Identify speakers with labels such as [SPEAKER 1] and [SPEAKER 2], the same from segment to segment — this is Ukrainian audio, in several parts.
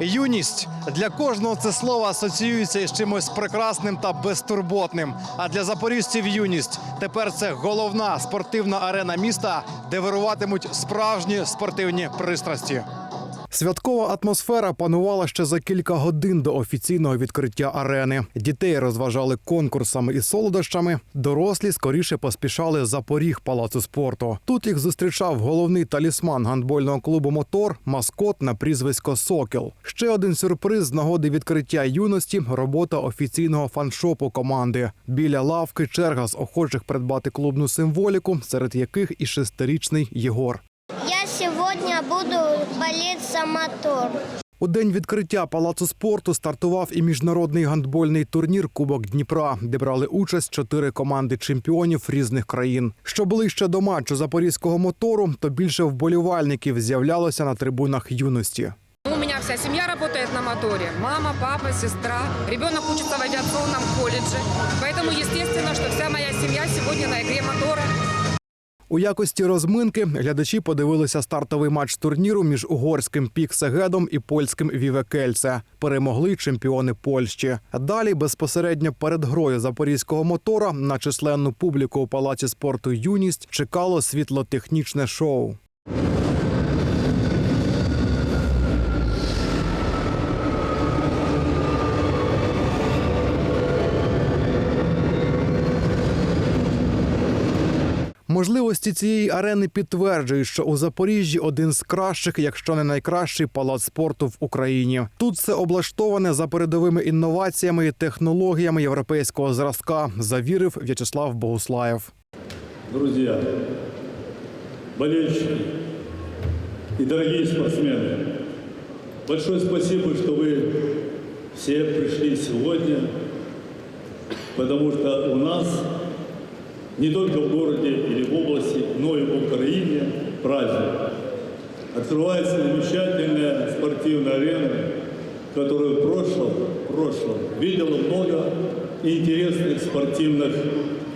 [SPEAKER 1] Юність для кожного це слово асоціюється із чимось прекрасним та безтурботним. А для запоріжців юність тепер це головна спортивна арена міста, де вируватимуть справжні спортивні пристрасті. Святкова атмосфера панувала ще за кілька годин до офіційного відкриття арени. Дітей розважали конкурсами і солодощами. Дорослі скоріше поспішали за поріг палацу спорту. Тут їх зустрічав головний талісман гандбольного клубу Мотор, маскот на прізвисько Сокіл. Ще один сюрприз з нагоди відкриття юності робота офіційного фаншопу команди. Біля лавки черга з охочих придбати клубну символіку, серед яких і шестирічний Єгор.
[SPEAKER 2] Я сегодня буду болеть за мотор.
[SPEAKER 1] У день відкриття палацу спорту стартував і міжнародний гандбольний турнір Кубок Дніпра, де брали участь чотири команди чемпіонів різних країн. Що ближче до матчу запорізького мотору, то більше вболівальників з'являлося на трибунах юності.
[SPEAKER 3] У меня вся семья работает на моторе. Мама, папа, сестра. Ребенок учится в авиационном колледже. Поэтому, естественно, что вся моя семья сегодня на игре мотора.
[SPEAKER 1] У якості розминки глядачі подивилися стартовий матч турніру між угорським Піксегедом і польським Вівекельце. Перемогли чемпіони Польщі. Далі безпосередньо перед грою запорізького мотора на численну публіку у палаці спорту Юність чекало світлотехнічне шоу. Можливості цієї арени підтверджують, що у Запоріжжі один з кращих, якщо не найкращий палац спорту в Україні. Тут все облаштоване за передовими інноваціями і технологіями європейського зразка, завірив В'ячеслав Богуслаєв.
[SPEAKER 4] Друзья, болельщики и дорогие спортсмены, большое спасибо, что вы все пришли сегодня, потому что у нас не только в городе или в области, но и в Украине праздник. Открывается замечательная спортивная арена, которая в прошлом, в прошлом видела много интересных спортивных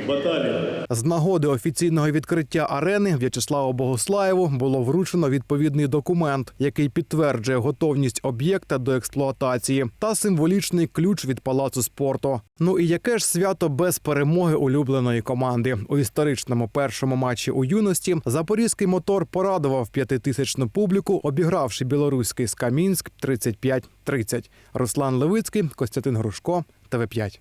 [SPEAKER 4] баталий.
[SPEAKER 1] З нагоди офіційного відкриття арени В'ячеславу Богуслаєву було вручено відповідний документ, який підтверджує готовність об'єкта до експлуатації та символічний ключ від палацу спорту. Ну і яке ж свято без перемоги улюбленої команди у історичному першому матчі у юності запорізький мотор порадував п'ятитисячну публіку, обігравши білоруський Скамінськ 35-30. Руслан Левицький, Костянтин Грушко, ТВ5.